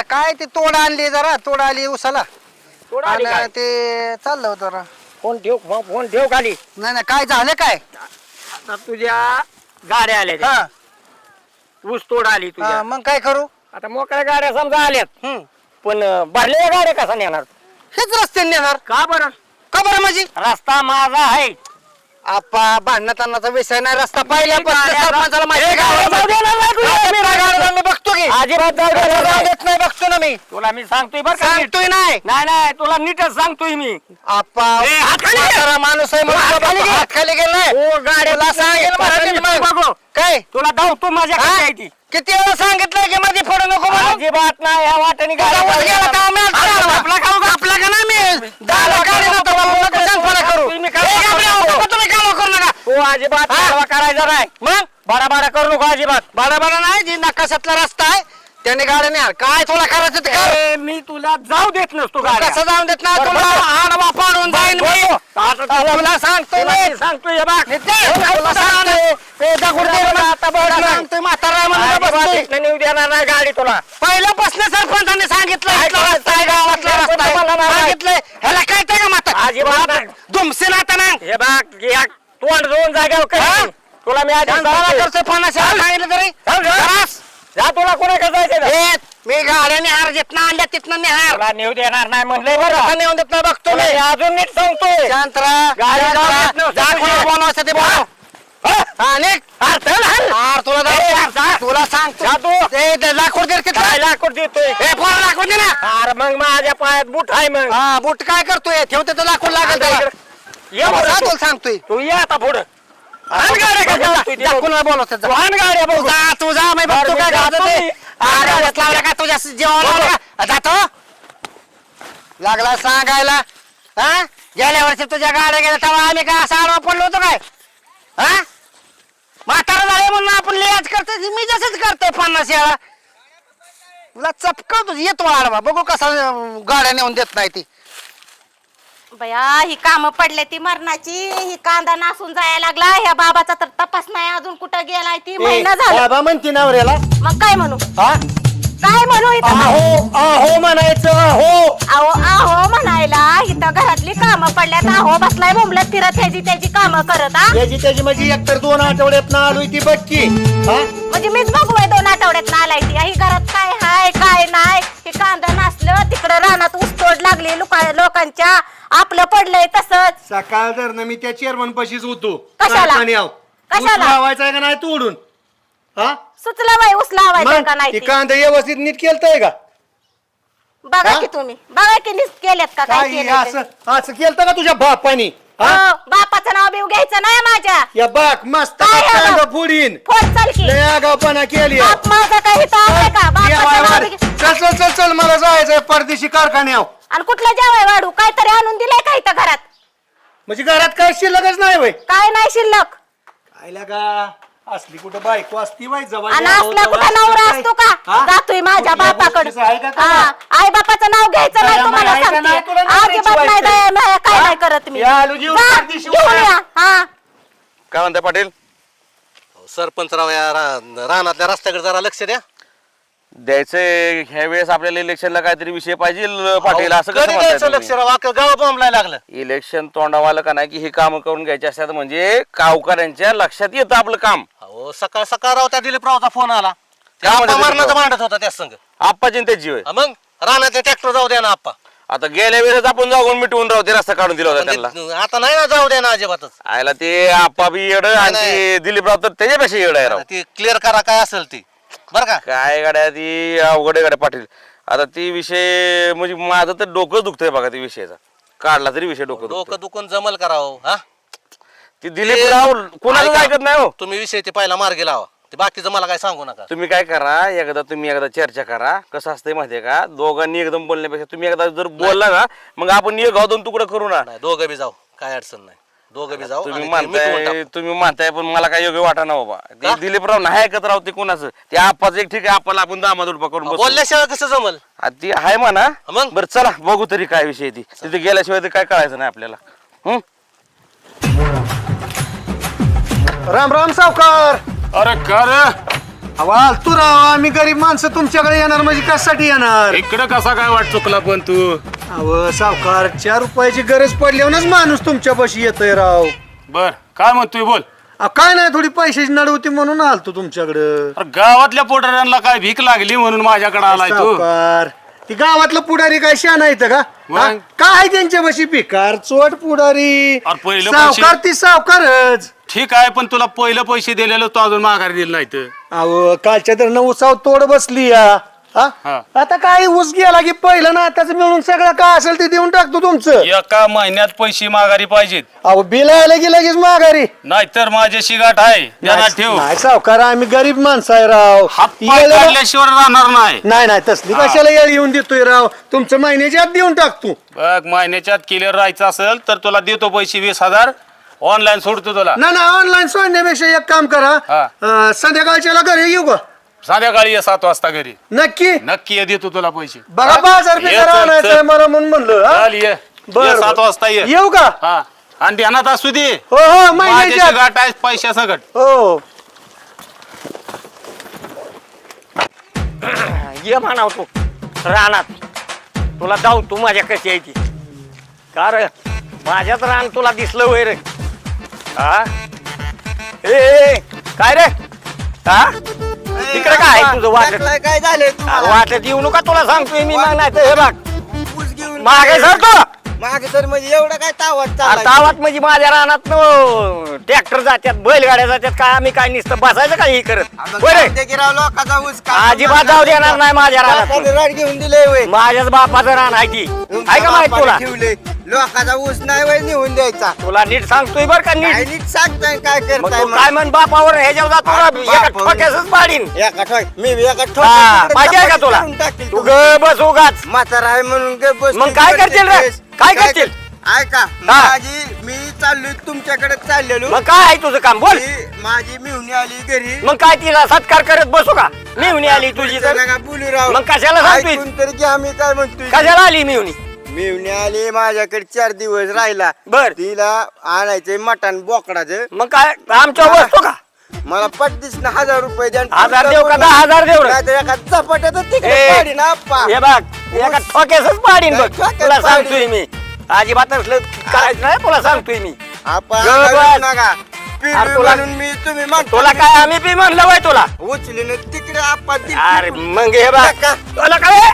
हा काय ते तोड आणली जरा तोड आली उसाला. थोडं आली आणि काय? ते चाललं होतं जरा. फोन ठेव फोन ठेव खाली? नाही नाही काय झालं काय? आता तुझ्या गाड्या आल्या त्या. हा. ऊस तोड आली हा, तुझ्या. मग काय करू? आता मोकळ्या गाड्या समजा आल्यात. हम्म. पण अं, भरलेल्या गाड्या कसा नेणार? हेच रस्त्याने नेणार. का बरं? का बरं माझी रस्ता माझा आहे. आपा भांडणाचा विषय नाही रस्ता पाहिला पण गाड्या- सरपंचाला माहिती ए, गाड्या जाऊ दे ना, जाऊ दे ना, आता मी बघतो की. अजिबात जाऊ दे, जाऊ जाऊ दे. देत नाही बघतो ना मी. तुला मी सांगतोय बरं का नीट. सांगतोय नाही. नाही नाही तुला नीटच सांगतोय मी. आपा ए, हात खाली घे. म्हातारा माणूस आहे म्हणून हात खाली घे. हात खाली गेलाय. ओ गाड्या तुला सांगेल मराठीत मग. बघू. काय? तुला धावतो माझ्या हा? आहे ती. किती वेळा सांगितलंय की मध्ये पडू नको म्हणून? अजिबात नाही या वाटेने आज आपला आपला खाऊ का आपला का नाही मी दादा गाडी नव्हता बाबा नको सांगपणा करू तुम्ही ए, काय गाबड्या, करू? नको तुम्ही कामं करू नका तू अजिबात हा? करायचा नाही मग बाडा बाडा करू नको अजिबात बडा बडा नाही जी नकाशातला रस्ता आहे त्याने गाडी नाही काय तुला करायचं ते कर ए, मी तुला जाऊ देत नसतो गाड्या. कसं जाऊन देत ना बरं, तुला बरं. आडवा पाडून जाईन मी आता तुला- मी. मी सांगतोय हे बघ. नित्य, तुला सांगतोय. मला. आता बघ तुला ना. सांगतोय म्हातारा आहे म्हणून अजिबात बसतोय. इथनं नेऊ देणार नाही गाडी तुला पहिल्यापासून सरपंचाने सांगितलं इथला रस्ता आहे, गावातला रस्ता आहे. सांगितलंय ह्याला काय ते का म्हातारा अजिबात नाही. दुमसे ना आता ना हे बघ या हा? कर तुला मी आधी पन्नास सांगितलं तरी चल. जा तुला कोणाकडे जायचं. ए, मी गाड्या निहार जिथनं आणल्या तिथनं निहार तुला नेऊ देणार नाही म्हणलंय बरं नेऊन देत नाही बघतो तुला मी हे अजून नीट सांगतोय शांत राहा, गाडी शांत जाऊ राहा. देत नव्हतं. जा कोणाला बोलवायचं ते बोलव. हा, निघ. हार, चल, हार. हार, तुला ए, जाऊ- हार, जा. तुला सांगतो जा तू. ए, ते लाकूड दे रे तिथलं. काय लाकूड देतोय ए, पोरं लाकूड दे ना अरे मग माझ्या पायात बुट आहे मग हा बुट काय करतोय ठेवते तर लाकूड लागेल त्याला. ये बरं. तू. सांगतोय. तू ये आता पुढं. आण गाड्या का? जा, जा, कोणाला गाड्या बघू. जा तू जा मी बघतो अरे, काय मी घालतं जातो ते. मी. अरे, हात लावला का तुझ्या जेवण लावलं का? जातो. लागला सांगायला. हा? गेल्या वर्षी तुझ्या गाड्या गेल्या तेव्हा आम्ही काय असं आडवा पडलो होतो काय? हा? म्हातारा झाले म्हणून आपण लिहाज करतोय मी जसंच करतोय पन्नास वेळा तुला चपकवतो येतो आडवा. बघू कसा अं, गाड्या नेऊन देत नाही ती. बया ही काम पडले ती मरणाची. ही कांदा नासून जायला लागला. ह्या बाबाचा तर तपास नाही अजून कुठं गेलाय. ती महिना झाला. बाबा म्हणते नवऱ्याला. मग काय म्हणू? हा? काय म्हणू इथं? अहो अहो म्हणायचं अहो आहो आहो म्हणायला. इथं घरातली कामं पडल्यात. आहो बसलाय मुंबलत फिरत ह्याची त्याची कामं करत याची त्याची म्हणजे एकतर दोन आठवड्यात ना आलोय ती बक्की हा? म्हणजे मीच बघू आहे दोन आठवड्यात आलाय ती. ही घरात काय हाय काय नाही हे कांदा नासलं तिकडं रानात ऊसतोड लागली लोका लोकांच्या. आपलं पडलंय तसंच. सकाळ जर मी त्या चेअरमन पशीच होतो. कशाला? कशाला? लावायचा आहे का नाही तोडून? हा? सुचलं बाई ऊस लावायचं मग? का नाही ती ते? कांदा व्यवस्थित नीट केलतय का? बघा हा? की तुम्ही. बघा की नीट का काय काय ते? असं असं केलतं का तुझ्या बापानी? हा? हो, बापाचं नाव बिव घ्यायचं नाही माझ्या. या बाक मस्त काय आहे कांदा बाप? फोडीन. फोन चाल की. लय आगाऊपणा केली बाप माझा काही हित आहे का? बापाचं नाव बी- चल चल चल चल मला जायचंय परदेशी कारखान्यावर. आणि कुठलं जेवाय वाढू? काहीतरी आणून दिलंय का इथं घरात? म्हणजे घरात काय शिल्लकच नाही वय काय नाही शिल्लक. आयला का? असली कुठं बायको असती बाई जवळ आणि असला कुठं नवरा असतो का? जातोय माझ्या बापाकडे. आई बापाचं नाव घ्यायचं नाही काय तुम्हाला सांगते. अजिबात नाही दया, नाही, काय हा? नाही करत मी. या, आलू घेऊन जा, परदेशी घेऊन उभा. या. हा. काय म्हणताय पाटील? सरपंचराव या रा- रानातल्या रस्त्याकडे जरा लक्ष द्या. द्यायचंय ह्या वेळेस आपल्याला इलेक्शनला काहीतरी विषय पाहिजे पाटील असं कधी कसं द्यायचं म्हणताय लक्ष राव? अख्खं गाव बोंबलाय लागलं. तुम्ही? इलेक्शन तोंडावाला का नाही की हे काम करून घ्यायचे असतात म्हणजे गावकऱ्यांच्या लक्षात येतं आपलं काम. अहो सकाळ सकाळ राव त्या दिलीपरावचा फोन आला. काय म्हणत होते मरणाचं दिलीपराव? मांडत होता त्या संघ आप्पाची त्याची जीव. मग? रानातले ट्रॅक्टर जाऊ द्या ना आप्पा. आता गेल्या वेळेस आपण जाऊन मिटवून राहू ते रस्ता काढून दिला होता त्यांना. पण ते- आता नाही ना जाऊ द्या ना अजिबातच. आयला ते आप्पा बी येड आणि नाही. ते दिलीपराव तर त्याच्यापेक्षा येड आहे राव. ते क्लिअर करा काय असेल ती. बरं का? काय गाड्या ती अवघड आहे गाड्या पाटील. आता ती विषय म्हणजे माझं तर डोकं दुखतंय बघा ती विषयाचा. काढला तरी विषय डोकं दुखतंय. डोकं दुखून जमल करावं हा? ती दिलीप राव ऐका. ऐकत नाही हो. तुम्ही विषय ते पहिला मार्गी लावा. ते बाकीचं मला काय सांगू नका. तुम्ही काय करा एकदा तुम्ही एकदा चर्चा करा. कसं असतंय माहितीये का? दोघांनी एकदम बोलण्यापेक्षा तुम्ही एकदा जर बोलला ना मग आपण एक गाव दोन तुकडं करू ना. नाही दोघं बी जाऊ. काय अडचण नाही. दोघं बी जाऊ तुम्ही आणि ते मिटवून म्हणताय टाकू. तुम्ही म्हणताय पण मला काय योग्य वाटा ना बाबा. ते का? दिलीपराव नाही ऐकत राव ते कोणाचं. ते आपाच एक ठीक आहे आपल्याला आपण दामाद उडपा करून बसू. बोलल्याशिवाय कसं जमल? ती आहे म्हणा. मग? बरं चला बघू तरी काय विषय आहे ती. तिथे गेल्याशिवाय ते काय कळायचं नाही आपल्याला. हं? राम राम सावकार. अरे का रे? अवाल तू राव आम्ही गरीब माणसं तुमच्याकडे येणार म्हणजे कशासाठी येणार? इकडे कसा काय वाट चुकला पण तू? अव सावकार चार रुपयाची गरज पडल्यावरच माणूस तुमच्या पाशी येतोय राव. बर काय म्हणतोय बोल. काय नाही थोडी पैशाची नड होती म्हणून आलतो तुमच्याकडं. अरे गावातल्या पोटाऱ्यांना काय भीक लागली म्हणून माझ्याकडे आलाय तू? सावकार ती गावातलं पुढारी काय शान येतं का? मग? हा? काय त्यांच्यापाशी भिकार चोट पुढारी? अरे पहिलं सावकार ती सावकारच. ठीक आहे पण तुला पहिलं पैसे दिलेलं तू अजून माघारी दिलं नाही तर अहो कालच्या तर उसाव तोड बसली या. हा? हा. आता काय ऊस गेला की पहिलं ना त्याचं मिळून सगळं काय असेल ते देऊन टाकतो तुमचं. एका महिन्यात पैसे माघारी पाहिजेत. अहो बिल आलं की लगेच माघारी. नाहीतर माझ्याशी गाठ आहे ध्यानात ठेव. नाही सावकार आम्ही गरीब माणसं आहे राव. हात पाय येळेला- काढल्याशिवाय राहणार नाही. नाही नाही तसली कशाला येळ येऊन देतोय राव? तुमचं महिन्याच्या आत देऊन टाकतो बघ महिन्याच्यात क्लिअर राहायचं असेल तर तुला देतो पैसे वीस हजार. ऑनलाईन सोडतो तुला. ना ना ऑनलाईन सोडण्यापेक्षा एक काम करा. हा. अं, संध्याकाळच्याला घरी येऊ का संध्याकाळी ये सात वाजता घरी. नक्की? नक्की ये देतो तुला पैसे. बघा बाजार ये बिजार चल, आणायचंय चल. मला म्हणून म्हणलं हा? चाल ये. बरं, सात बरं. वाजता ये. येऊ का? हा. आणि ध्यानात असू दे. हो हो महिन्याच्या माझ्याशी आत. गाठ. आहे हो. ये म्हणाव तू रानात. तुला जाऊ तू माझ्या कशी यायची का रे माझ्यात रान तुला दिसलं वय रे हा ए, ए काय रे? हा तिकडे काय आहे तुझं वाटत काय झालं वाटत येऊ नका तुला सांगतोय मी मग नाही तर हे बघ. ऊस घेऊन मागे सरतो मागे सर म्हणजे एवढं काय तावत अरे गावात म्हणजे माझ्या रानात ट्रॅक्टर जात्यात बैलगाड्या जात्यात काय आम्ही काय नुसतं बसायचं काय हे करत? बरे लोकांचा ऊस अजिबात जाऊ देणार नाही माझ्या रानात. घेऊन दिले माझ्याच बापाचं रान आहे ती. आहे का माहीत तुला? ठेवले लोकांचा ऊस नाही वय निघून द्यायचा. तुला नीट सांगतोय बर का काय नीट नीट सांगताय काय मग करताय तू काय म्हण बापावर हा, ना, एका बापावर. ठोक्यासच पाडीन. एका ठोक मी एका ठोक हा, माहिती आहे का तुला? तू ग बस उगाच. म्हातारा आहे म्हणून ग बस मग काय करतील रे? काय करतील? ऐका माझी मी चाललोय तुमच्याकडे चाललेलो. मग काय आहे तुझं काम? बोल. मी- माझी मिळून आली घरी. मग काय तिला सत्कार करत बसू का? मिळून आली तुझी तर? बोलू राव? मग कशाला सांगतोय? ऐकून तर की आम्ही काय म्हणतोय कशाला आली मिळून मिळून आली माझ्याकडे चार दिवस राहिला. बर. तिला आणायचंय मटण बोकडाचं. मग काय आमच्या बसतो का? मला पट्टीस ना हजार रुपये द्या हजार देऊ का दहा हजार देऊ? रे? नाहीतर एका झपाट्यातच तिकडे ए, पाडी ना आप्पा. हे बघ एका ठोक्यासच पाडीन बघ. ठोक्यात तुला पाडीन. सांगतोय मी. अजिबात असलं करायचं नाही तुला सांगतोय मी. आप्पा, बस. नका. अरे तुला- म्हणून मी तुम्ही म्हणता तुला काय आम्ही बी म्हणलं वय तुला? उचली ना तिकडे आप्पा ती- अरे मग हे बघ. नका. तुला काय?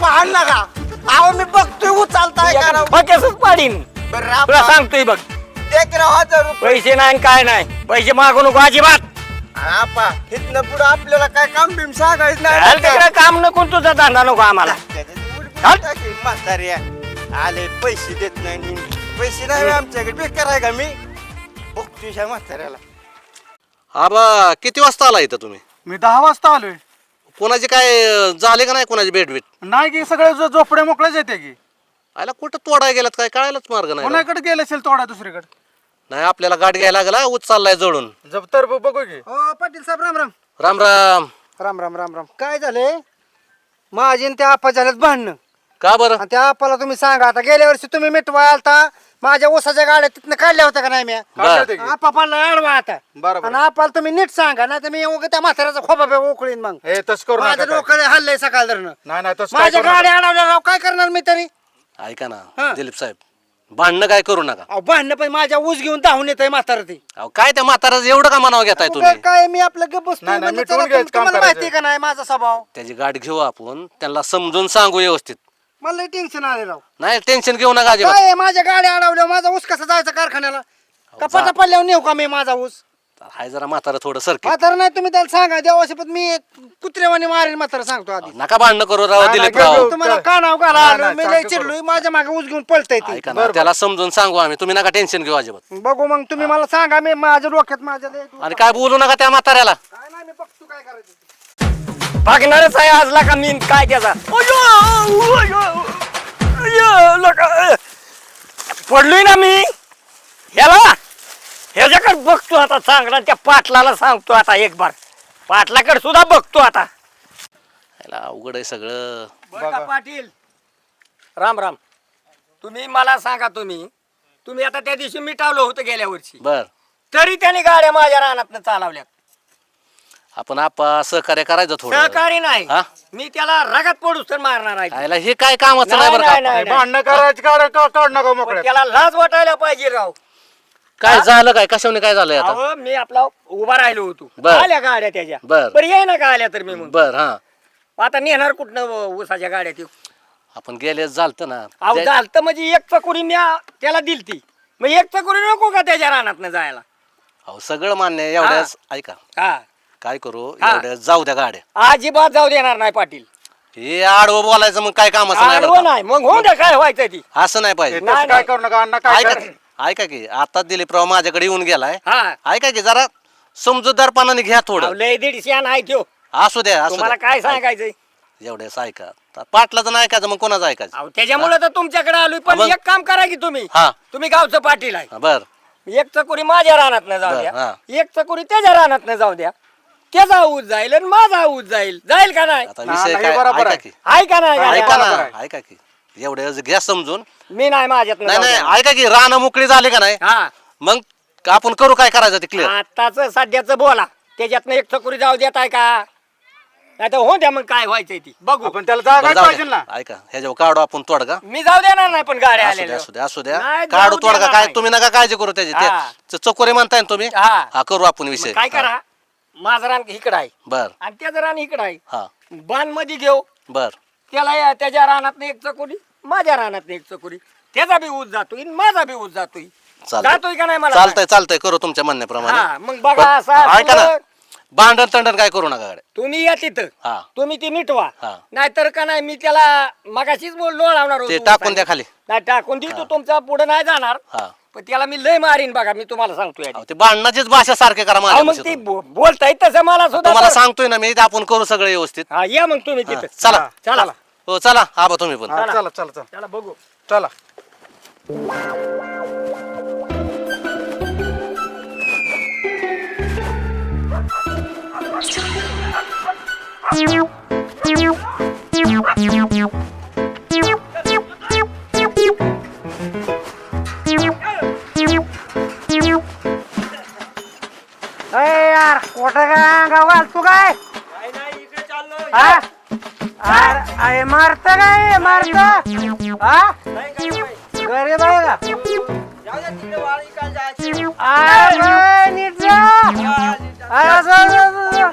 काय नका अहो मी बघतोय उचलताय का राव? ठोक्यासच पाडीन बरं तुला आप्पा, सांगतोय बघ एक राव हजार रुपये पैसे नाही आणि काय नाही पैसे मागू नको अजिबात इथनं पुढे आपल्याला काय काम बिम सांगायचं चल नाही तिकडे काम नको तुझा धंदा नको आम्हाला टाक. म्हातारी आहे. आले पैसे देत नाही नी. पैसे नाही आमच्याकडे बेकार आहे का मी बघतोय म्हाताऱ्याला आबा किती वाजता आला इथं तुम्ही? मी दहा वाजता आलोय. कोणाचे काय अं, झाले का नाही कोणाची भेट भेट नाही की सगळे जो- झोपडे मोकळेच येते की. आयला कुठं तोडाय गेलात काय? कळायलाच मार्ग नाही राव. कोणाकडे गेले असेल तोडा दुसरीकडे? नाही आपल्याला गाठ घ्यायला लागला उच चाललाय जळून. जब तर बघू की. हो पाटील साहेब राम राम. राम राम. राम राम राम राम. काय झालंय? माझी आणि त्या आपा झाल्यात भांडणं. का बरं? आणि त्या आपाला तुम्ही सांगा आता गेल्या वर्षी तुम्ही मिटवाय आलता माझ्या ऊसाच्या गाड्या तिथनं काढल्या होत्या का नाही मी पाला अडवा आता. बरोबर. आणि आपाला तुम्ही नीट सांगा नाही तर मी उगा त्या म्हाताऱ्याचा खोपा बे उकळीन मग. हे तस करू माझ्या नका डोक्याला हल्लंय सकाळ धरणं. नाही नाही तस काय माझ्या. गाड्या अडवल्या राव काय करणार मी तरी? ऐका हा. ना दिलीप साहेब भांडणं काय करू नका. अहो भांडणं पण माझ्या ऊस घेऊन धावून येत आहे म्हातारा ती. अहो, काय त्या म्हाताराचं एवढं का मनाव घेताय तुम्ही? काय मी आपलं गप बसतोय नाही, नाही, म्हणजे मिटवून चला, घ्यायचं काम तुम्हाला करायचं. माहिती आहे का नाही माझा स्वभाव? त्याची गाठ घेऊ आपण त्यांना समजून सांगू व्यवस्थित. मला टेन्शन आले राव. नाही टेन्शन घेऊ नका अजिबात. काय आहे, माझ्या गाड्या अडवल्या माझा ऊस कसा जायचा कारखान्याला? कपाचा पडल्यावर नेऊ का मी माझा ऊस? हाय जरा म्हातारा थोडं सरकी. म्हातारा नाही तुम्ही त्याला सांगा पण मी कुत्रेवानी मारेन म्हातारा सांगतो आधी. नका भांडणं करू राव दिलीप राव. तुम्हाला का नाव घाला आलो मी लय चिडलोय माझ्या मागे ऊस घेऊन पळतय ती. ऐका ना त्याला समजून सांगू आम्ही. तुम्ही नका टेन्शन घेऊ अजिबात. बघू मग तुम्ही मला सांगा मी माझ्या डोक्यात माझ्या लय आणि काय बोलू नका त्या म्हाताऱ्याला. काय नाही मी बघतो काय करायचं बघणारच आहे आजला का मी काय त्याचा? अयो, अयो, अयो, लका. पडलोय ना मी? ह्याला? ह्याच्याकडे बघतो आता चांगला त्या पाटलाला सांगतो आता एक बार पाटलाकडे सुद्धा बघतो आता. याला अवघड आहे सगळं. बरं का पाटील? राम राम. तुम्ही मला सांगा तुम्ही. तुम्ही आता त्या दिवशी मिटावलं होतं गेल्या वर्षी. बर. तरी त्याने गाड्या माझ्या रानात चालवल्या आपण आपा सहकार्य करायचं थोडं. सहकारी नाही. हा? मी त्याला रगात पडूस तर मारणार आहे. याला हे काय कामाचं नाही नाही, बरं नाही, का? नाही, नाही. भांडणं करायची काढ काढ नका पण मोकळ्या? त्याला लाज वाटायला पाहिजे राव. काय झालं काय? कशाने काय झालंय आता? अहो मी आपला उभा राहिलो होतो. बर. आल्या गाड्या त्याच्या? बर. बरं ये ना का आल्या तर मी बर हा. आता नेणार कुठनं ऊसाच्या गाड्या ती? आपण गेले झालत ना. अहो जे- झालं म्हणजे एक चकुरी मी आ- त्याला दिलती. मग एक चकुरी नको का त्याच्या रानात जायला? अहो सगळं मान्य आहे. एवढ्याच ऐका. हा. काय करू? हा. जाऊ द्या गाड्या. अजिबात जाऊ देणार नाही पाटील. हे आडवं बोलायचं मग काय कामाचं नाही आडवं बरं का? नाही. मग होऊन द्या काय व्हायचं ती. असं नाही पाहिजे. नाही, काय नाही. करू नका अण्णा काय ऐका करा. ऐका की आता दिलीपराव माझ्याकडे येऊन गेलाय. हा. ऐका की जरा समजूतदारपणाने घ्या थोडं. लय दीडशे नाही त्यो असू द्या असू तुम्हाला द्या. काय सांगायचंय? एवढ्याच ऐका. आता पाटलाचं नाही ऐकायचं मग कोणाचं ऐकायचं? अहो त्याच्यामुळे तर तुमच्याकडे आलोय. पण मग? एक काम करा की तुम्ही. हा. तुम्ही गावचं पाटील आहे. बर. एक चकुरी माझ्या रानात न जाऊ बर, द्या. हा. एक चकुरी त्याच्या रानात न जाऊ द्या. त्याचा ऊस जाईल आणि माझा ऊस जाईल. जाईल का नाही? आता विषय नाही, काय? बरोबर ऐका आहे. की. आहे का नाही ऐका? बरोबर ना ऐका की. एवढ्या घ्या समजून. मी नाही माझ्यात नाही नाही ऐका की रान मोकळी झाली का नाही? हा. मग आपण करू काय करायचं ते क्लिअर आताच सध्याच बोला. त्याच्यातनं एक चकुरी जाऊ देत आहे का? नाही तर हो द्या मग काय व्हायचंय ती. बघू. आपण त्याला जागा पाहिजे ना. ऐका ह्याच्यावर काढू आपण तोडगा. मी जाऊ देणार नाही पण गाड्या असू द्या आलेल्या. असू द्या असू द्या. नाही, काढू तोडगा. काय नाही. तुम्ही नका काळजी करू त्याची. ते हा. च- चकोरे म्हणताय ना तुम्ही? हा. हा करू आपण विषय. मग काय करा? माझं रान इकडं आहे. बर. आणि त्याचं रान इकडं आहे. हा. बाणमध्ये घेऊ. बर. त्याला या- त्याच्या रानात एक चकोरी माझ्या रानात एक चकोरी त्याचा बी ऊस जातोय आणि माझा बी ऊस जातोय. जातोय का नाही मला चालतंय चालतंय. करू तुमच्या हा म्हणण्याप्रमाणे मग बघा पण असं ऐका ना असं भांडण तंडण काय करू नका गाड्या तुम्ही या तिथं. हा. तुम्ही ती मिटवा. हा. नाहीतर का नाही मी त्याला मगाशीच बोल लोळावणार ते होतो टाकून द्या खाली. नाही टाकून देतो तुमचा पुढे नाही जाणार. हा. पण त्याला मी लय मारीन बघा मी तुम्हाला. अहो, ते भांडणाचीच भाषा सारखे करा अहो, मग ती बो- बोलताय तसं मला सुद्धा तुम्हाला तर- सांगतोय ना मी ते आपण करू सगळं व्यवस्थित. हा या मग तुम्ही हा, तिथं. चला. चला. हो. चला. आबा तुम्ही पण. हा, चला चला चला. चला बघू. चला. अरे यार कुठं काय? गावाल तू काय हा? अरे अरे मारत काय मारत? हा? गरीब आहे का? अरे नीट जा. अरे जा, जा, जा, जा.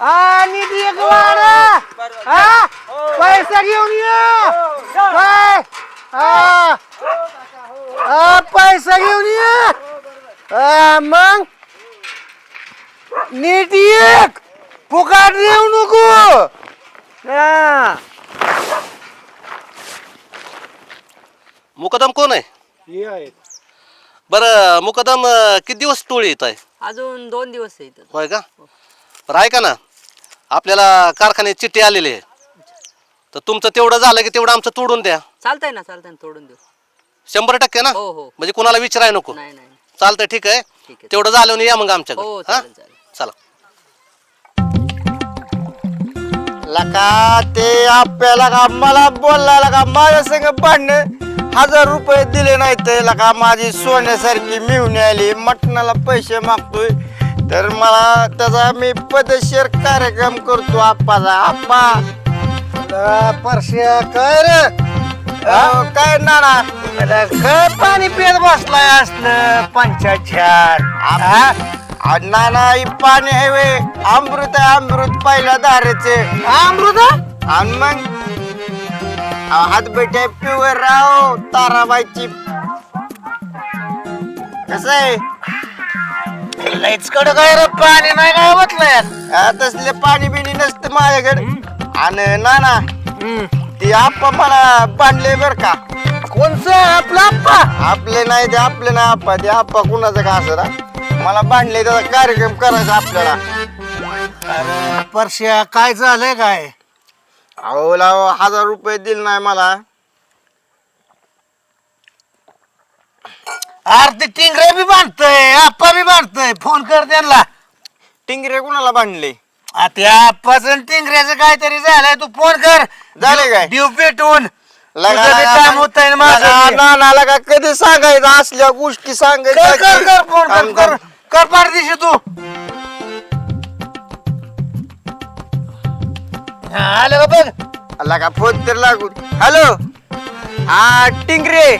हा, नीट ये का वाडा? हा? पैसा घेऊन ये. काय? हा. हा, पैसा घेऊन ये. मग? नीट एक फुकाट येऊ नको. हा. मुकदम कोण आहे? बरं मुकदम अं, किती दिवस टोळी येत आहे? अजून दोन दिवस आहे इथं होय का? बरं ऐका ना. आपल्याला कारखान्यात चिठ्ठी आलेली आहे. तर तुमचं तेवढं झालं की तेवढं आमचं तोडून द्या. चालतंय ना चालतंय ना तोडून देऊ. शंभर टक्के ना? हो, हो. म्हणजे कुणाला विचाराय नको. नाही नाही. चालतंय ठीक आहे. ठीक आहे. तेवढं झालं या मग आमच्याकडे. हो हा? चालेल चालेल. चला. लका ते आपल्याला का मला बोलला लका माझ्या संग भांडण हजार रुपये दिले नाही ते लका माझी सोन्यासारखी मिळून आली. मटणाला पैसे मागतोय. तर मला त्याचा मी पदशीर कार्यक्रम करतो आप्पाचा. आप्पा. परश्या काय रे? अहो, काय नाना? काय पाणी पित बसलाय असलं पंचाचार. ना नाही पाणी आहे वे. अमृत आहे अमृत पहिल्या धारेचे अमृत? आणि मग? हात बेटे प्युअर राव ताराबाईची. कसं आहे? लयच कडक काय रे पाणी नाही काय म्हटलं तसले पाणी बिणी नसतं माझ्याकडे. आणि ना ना ते आप्पा मला बांधले बर का. कोणचं? आपलं आप्पा? आपले नाही ते आपले नाही आप्पा. ते आप्पा कुणाचं का असं मला बांधले त्याचा कार्यक्रम करायचा आपल्याला. परश्या काय झालंय काय? अहो लाव हजार रुपये दिले नाही मला. अरे ते टिंगरे बी बांधतोय आप्पा बी बांधतोय. फोन कर त्यांना. टिंगरे कुणाला बांधले? त्या आप्पाचं टिंगऱ्याचं काहीतरी झालंय. तू फोन कर. झाले काय? देव पेटवून लगा- तुझं बी लगा- काम होतंय ना माझं लगा- बी. नानाला का कधी सांगायचं? असल्या गोष्टी कर कर कर फोन कर थांब, कर. पारदिशी तू. हा, आलं का बघ? लगा फोन तर लागून हॅलो? हा टिंगरे.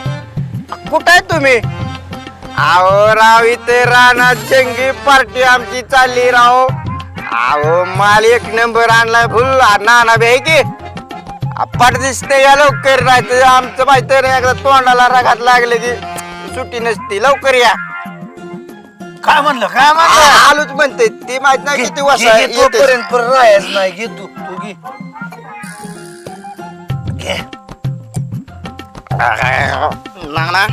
कुठं आहे तुम्ही? अहो राव इथे रानात जंगी पार्टी आमची चालली राव. अहो माल एक नंबर आणलाय फुल नाना बी की. पाठ दिसते या लवकर नाही तर आमचं माहिती एकदा तोंडाला रगात लागले की सुट्टी नसती लवकर या. काय म्हणलं काय म्हणलं? आलोच म्हणते ती माहीत नाही किती वाजता राहायच नाही घे तू तू घे. घे. नाना.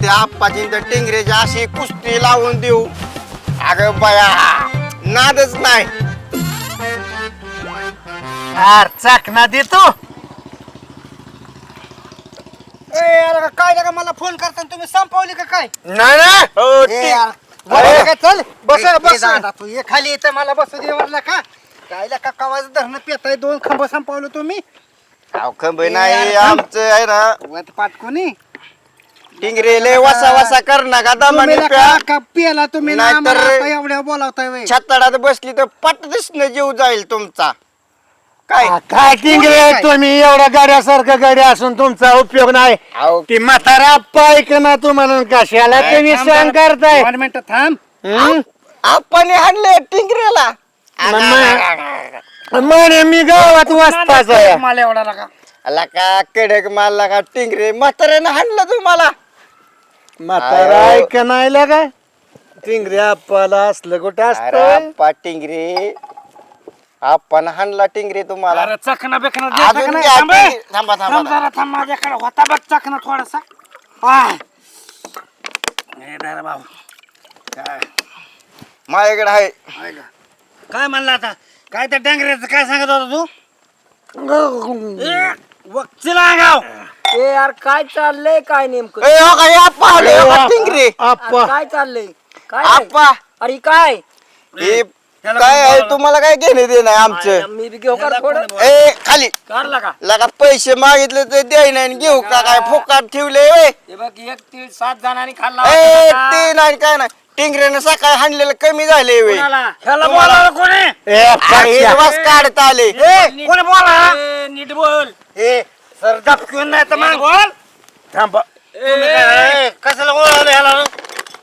त्या आप्पाची टिंगरेची अशी कुस्ती लावून देऊ. अगं बया नादच नाही. अरे चाकणा देतो काय का मला फोन करताना तुम्ही संपवली का काय? नाही ना हो, अरे, चल बस, बस. तू ये खाली येतं मला बसू दे वरला का? काय का कवाच धरणं पेताय दोन खांब संपवलं तुम्ही? अहो, खंबे नाही आमचं आहे ना. पाटकोनी टिंगरे लय वसा वसा कर नका दमाने प्या पियाला तुम्ही ना तर- आम्हाला आता एवढ्या बोलावताय वय. छताडात बसली तर पट दिसणं जीव जाईल तुमचा. काय? काय टिंगरे तुम्ही? एवढ्या गाड्यासारखं गाडी असून तुमचा उपयोग नाही. अहो, ती म्हातारा पायक ना तुम्हाला कशाला तुम्ही सहन करताय? मिनिट थांब. आपण हाणले टिंगरेला. म्हणे मी गावात वाचताच आहे. मला एवढा लागा. आला का कडक मारला का टिंगरे म्हाताऱ्यानं हाणलं तुम्हाला. म्हातारा ऐक नाही लागा टिंगरे आप्पाला असलं कुठं अरे असतं आप्पा टिंगरे. आपण हाणला टिंगरे तुम्हाला. चकना बेकना अजून घ्या टिंगरे. थांबा थांबा थांबा. थांब. माझ्याकडे होता बघ चकना थोडासा. आय. हे धर भाऊ. माझ्याकडे आहे. काय म्हणला आता? काय त्या डांगऱ्याचं काय सांगत होता तू? वक्तीला गाव ए यार काय चाललंय काय नेमकं? ए, हो का, हे आप्पा आले, हो का, टिंगरे आप्पा. काय चाललंय? काय? आप्पा. अरे काय? हे काय आहे? तुम्हाला काय घेणे देणं आहे आमचं? मी बी घेऊ का थोडं? ए खाली. करला का? लगा पैसे मागितले तर द्याय नाही घेऊ का? काय फुकाट ठेवले? हे बघ एक तीळ सात जणांनी खाल्ला ए होता? ते नाही काय नाही. टिंगरेनं सकाळी हाणलेलं कमी झाले वे. कोणाला? ह्याला बोलावलं कोणी? ए. वास काढत आले. ए, कोणी बोला? ए, नीट बोल. ए सर दपकून नाही तर मग बोल थांब. कशाला बोलावलं ह्याला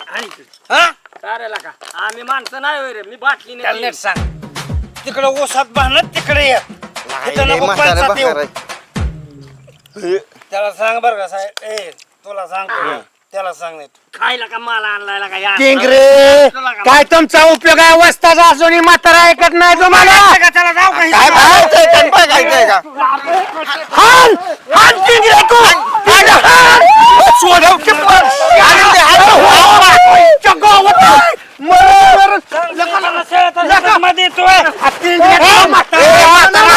आणि. हा? चालेल का? आम्ही माणसं नाही होय रे मी बाटली त्याला नीट सांग. तिकडे ओसात बांधलं तिकडे ये. तिथं नको पंचायत येऊ. त्याला सांग बरं का साहेब. ए तुला सांगतो. त्याला सांग नाही खायला का मला आणलाय का या? टिंगरे! काय तुमचा उपयोग आहे? वस्ताचा अजून म्हातारा ऐकत नाही तुम्हाला? त्याला जाऊ का काय बघायचंय का? बघायचंय का? हाल हाल टिंगरे तू! हाल, हाल. सोडव की पण. हाल दे, हाल दे. चगो, वत. मर, मर. लका मध्ये येतोय. हा टिंगरे तू म्हातारा. ए, म्हातारा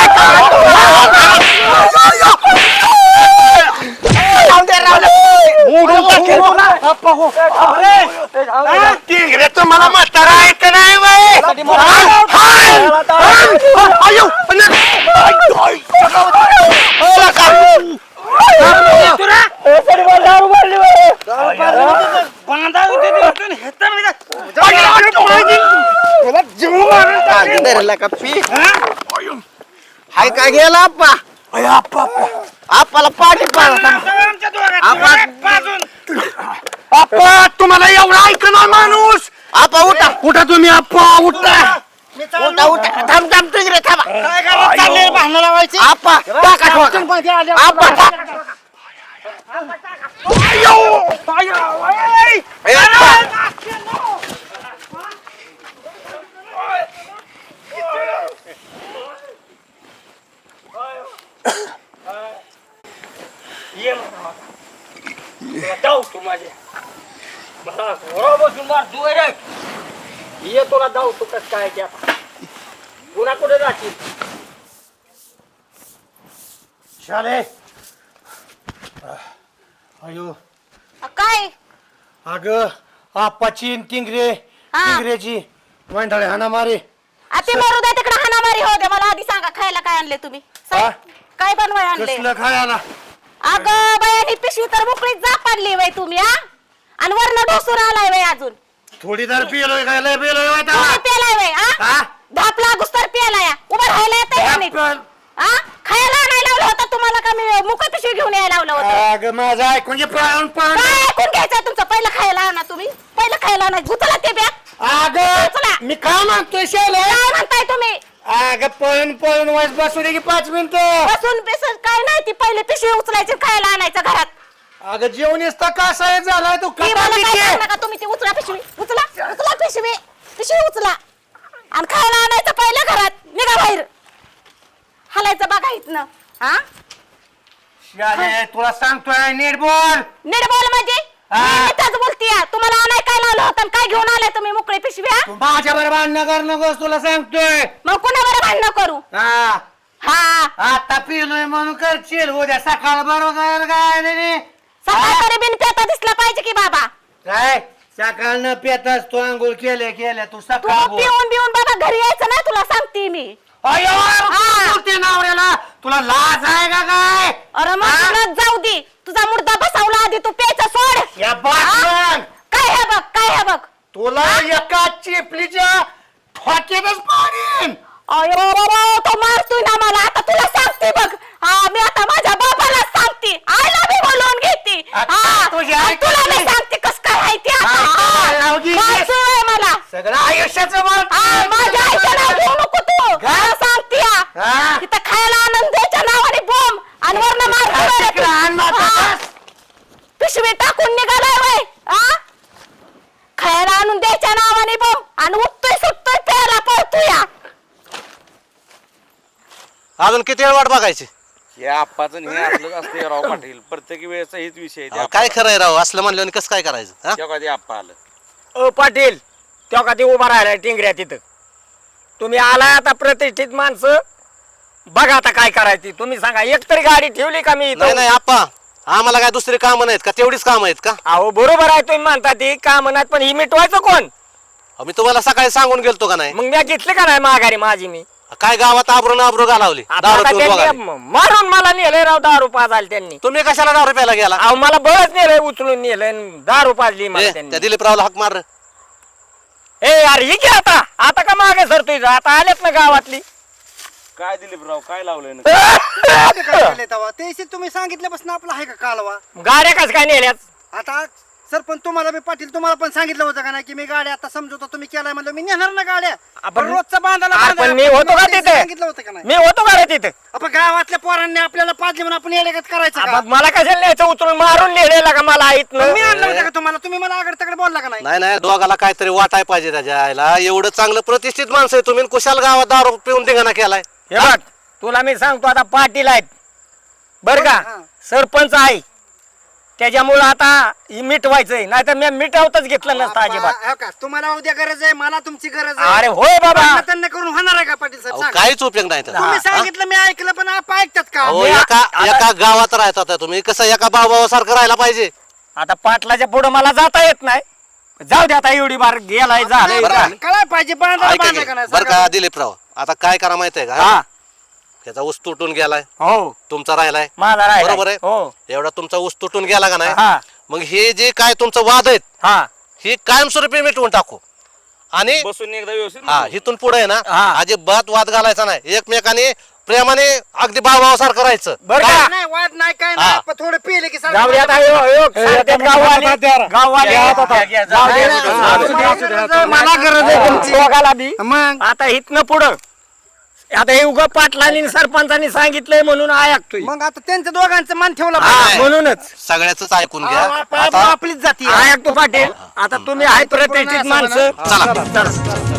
ऐकत मोडून टाकेल तुला. अप्पा हो. अरे, हा? टिंगरे तुम्हाला म्हातारा ऐक नाही बाई. न- आय, आय, धरला का पी? हाय काय गेला आप्पा आप्पाला पाणी पाडा आप्पा तुम्हाला एवढा ऐकणार माणूस. आपा उठा. उठा तुम्ही आप्पा उठा. उठा. उठा थांब थांब टिंगरे थांब. काय करायचं? चाललंय भांडणं लावायची. आपा टाका ठोका. आपा टाक. ए, आपा. ये जाऊ तू माझ्या मला घोडा बसून मार तू रे. ये तुला जाऊ तू कस काय ते आता. पुन्हा कुठे जाशील? शाले. अयो. काय? अग आप्पाची न तिंगरे हा. तिंगरेची मंडळी हाना मारे आ, ते मरू द्या तिकडे हाणामारी हो दे. मला आधी सांगा खायला काय आणले तुम्ही? सांग. काय बनवाय आणले? कसलं खायला? अगं बायानी पिशवी तर मोकळीच जाप आणली बाई तुम्ही हा आणि वरण ढोसून आलाय बाई अजून. थोडी तर पिलोय काय लय पिलोय बाई तेव्हा. तुम्ही पेलाय हा? हा? धाप लागूस तर पेलाय. हा. उभं राहायला. हा? खायला आणायला लावलं होतं तुम्हाला का मी मुख पिशवी घेऊन यायला लावलं होतं? अगं माझं ऐकून घे पळून पळून. काय ऐकून घ्यायचं तुमचं? पहिलं खायला आणा तुम्ही. पहिलं खायला आणा. गुतला ते बॅग. अगं चला. मी काय म्हणतोय शाले? काय म्हणताय तुम्ही? अगं पळून पळून वाज बसू दे की पाच मिनिटं. बसून बेसून काय नाही ती पहिले पिशवी उचलायची खायला आणायचं घरात. अगं जेवण असता कसा झालाय तू ती मला काय कपातीची. सांगू नका तुम्ही ती उचला पिशवी. उचला उचला पिशवी. पिशवी उचला. आणि खायला आणायचं पहिलं घरात. निघा बाहेर. हलायचं बघा इथनं. हा. तुला सांगतोय नीट बोल. नीट बोल म्हणजे? हा. मी नीटच बोलतीये तुम्हाला आणाय काय लावलं होतं आणि काय घेऊन आलाय तुम्ही मोकळी पिशवी हा? तू माझ्या बरोबर भांडणं कर नकोस तुला सांगतोय. मग कुणावर भांडणं करू? हा. हा. आता पिलोय म्हणून करशील उद्या सकाळ बरोबर काय नाही. सकाळ तरी बिन पेता दिसला पाहिजे की बाबा? काय? सकाळ न पेताच तू आंघोळ केले केले तू तू सकाळ बोल. पिऊन बिऊन बाबा घरी यायचं नाही तुला सांगते मी. अयो, हा. बोलते नवऱ्याला तुला लाज आहे का काय? अरे मग तुला जाऊ दे. तुझा मुर्दा बसवला आधी तू प्यायचं सोड. या हा? बाटल्यान काय हे बघ काय हे बघ? तुला एका चिपलीच्या ठोक्यातच पाडीन अयो तो मारतोय ना मला आता तुला सांगते बघ हा मी आता माझ्या बाबाला सांगते आईला मी बोलवून घेते आता हा, तुझी आणि तुला मी? सांगते कस काय आहे ते आता. हा. काय मला सगळं आयुष्याचं हा, माझ्या आईचं नाव घेऊ नको तू मला सांगते हा. हा. तिथं खायला आनंदाच्या नावाने बोंब आणि वरनं हा. पिशवी टाकून निघालाय वय हा खायला आणून द्यायच्या नावाने बोंब आणि उठतोय सुटतोय प्यायला पळतोय या अजून किती वेळ वाट बघायची हे आप्पाचं हे असलंच असते राव पाटील. प्रत्येक वेळेचा हेच विषय आहे काय खरंय राव? असलं म्हणलं कसं काय करायचं हा? कधी आप्पा आलं? ओ पाटील तेव्हा का ते उभा राहिलाय टिंगऱ्या तिथं? तुम्ही आलाय आता प्रतिष्ठित माणसं. बघा आता काय करायची. तुम्ही सांगा एक तरी गाडी ठेवली का मी नाही इथं? नाही आप्पा आम्हाला काय दुसरी कामं नाहीत का? तेवढीच कामं आहेत का? अहो बरोबर आहे तुम्ही म्हणता ती का म्हणत पण ही मिटवायचं कोण? अहो, मी तुम्हाला सकाळी सांगून गेलतो का नाही? मग मी घेतली का नाही माघारी माझी मी? काय गावात आबरून आबरू घालावली? आता दारू आता पिऊन त्यांनी बघायला. म- मारून मला नेलंय राव दारू पाजाल त्यांनी. तुम्ही कशाला दारू प्यायला गेला? अहो मला बळच नेलंय उचलून नेलंय आणि दारू पाजली मला ए, त्यांनी. त्या दिलीपरावला हाक मार. ए यार ही की आता. आता का मागे सर तुझं? आता आलेत ना गावातली. काय दिलीप राव काय लावलंय ना ते तुम्ही सांगितल्यापासून आपला आहे का कालवा? गाड्या कस काय नेल्यात? आता सरपंच तुम्हाला मी पाटील तुम्हाला पण सांगितलं होतं का नाही की मी गाड्या आता समजवतो तुम्ही केलाय म्हणलं मी नेणार ना गाड्या? आपण- पण रोजचा बांधायला अरे पण बांधायला मी होतो का तिथे? सांगितलं होतं का नाही? मी होतो का रे तिथं? आपण गावातल्या पोरांनी आपल्याला पाजले म्हणून आपण येड्यागत करायचं का? मला कशाला न्यायचं? उचलून मारून नेलेला का मला पण इथनं मी आणलं होतं का तुम्हाला? तुम्ही मला आगड तकडे बोलला का नाही? नाही नाही दोघाला काहीतरी वाटाय पाहिजे त्याच्या आईला एवढं चांगलं प्रतिष्ठित माणसं आहे तुम्ही कुशाल गावात दारू पिऊन धिंगाणा केलाय. हे बघ तुला मी सांगतो आता पाटील आहेत. बर का? हा. सरपंच आहे. त्याच्यामुळं आता ही मिटवायचंय नाही तर मी मिटवतच घेतलं नसतं अजिबात हो का तुम्हाला उद्या गरज आहे मला तुमची गरज अरे होय बाबा भांडणं त्यांना करून होणार आहे का पाटील साहेब अहो, सांगा. काहीच उपयोग नाही. तुम्ही हा? सांगितलं मी ऐकलं पण आप ऐकतात का अहो एका आता- एका गावात राहत होता तुम्ही कसं एका भावासारखं राहायला पाहिजे आता पाटलाच्या पुढे मला जाता येत नाही जाऊ दे आता एवढी बार गेलाय झालंय. झालं. कळाय पाहिजे ऐका बांधाय की, का नाही बरं सांगा. का दिलीपराव आता काय करा माहितीये का हा त्याचा ऊस तुटून गेलाय हो तुमचा राहिलाय माझा राहिलाय. बरोबर आहे हो एवढा तुमचा ऊस तुटून गेला का नाही हा मग हे जे काय तुमचं वाद आहेत हा हे कायमस्वरूपी मिटवून टाकू आणि बसून एकदा व्यवस्थित हा इथून पुढे ना हा. अजिबात वाद घालायचा नाही एकमेकाने प्रेमाने अगदी भावासारखं राहायचं बरं काय? का नाही वाद नाही काय हा. नाही पण थोडं पिले की जाऊ दे आता ह्यो- ह्यो सांगतात गाववाले गाववाले जाऊ दे. असू दे, असू दे, असू दे. मला गरज आहे तुमची. दोघाला बी मग आता इथनं पुढं आता हे उगा पाटलांनी आणि सरपंचांनी सांगितलंय म्हणून ऐकतोय. मग आता त्यांचं दोघांचं मान ठेवलं हा, पाहिजे. म्हणूनच. सगळ्याच ऐकून घ्या. आप- आप- आता आपलीच जाती आहे. ऐकतो पाटील. आता तुम्ही आहे प्रतिष्ठित माणसं. चला. चला.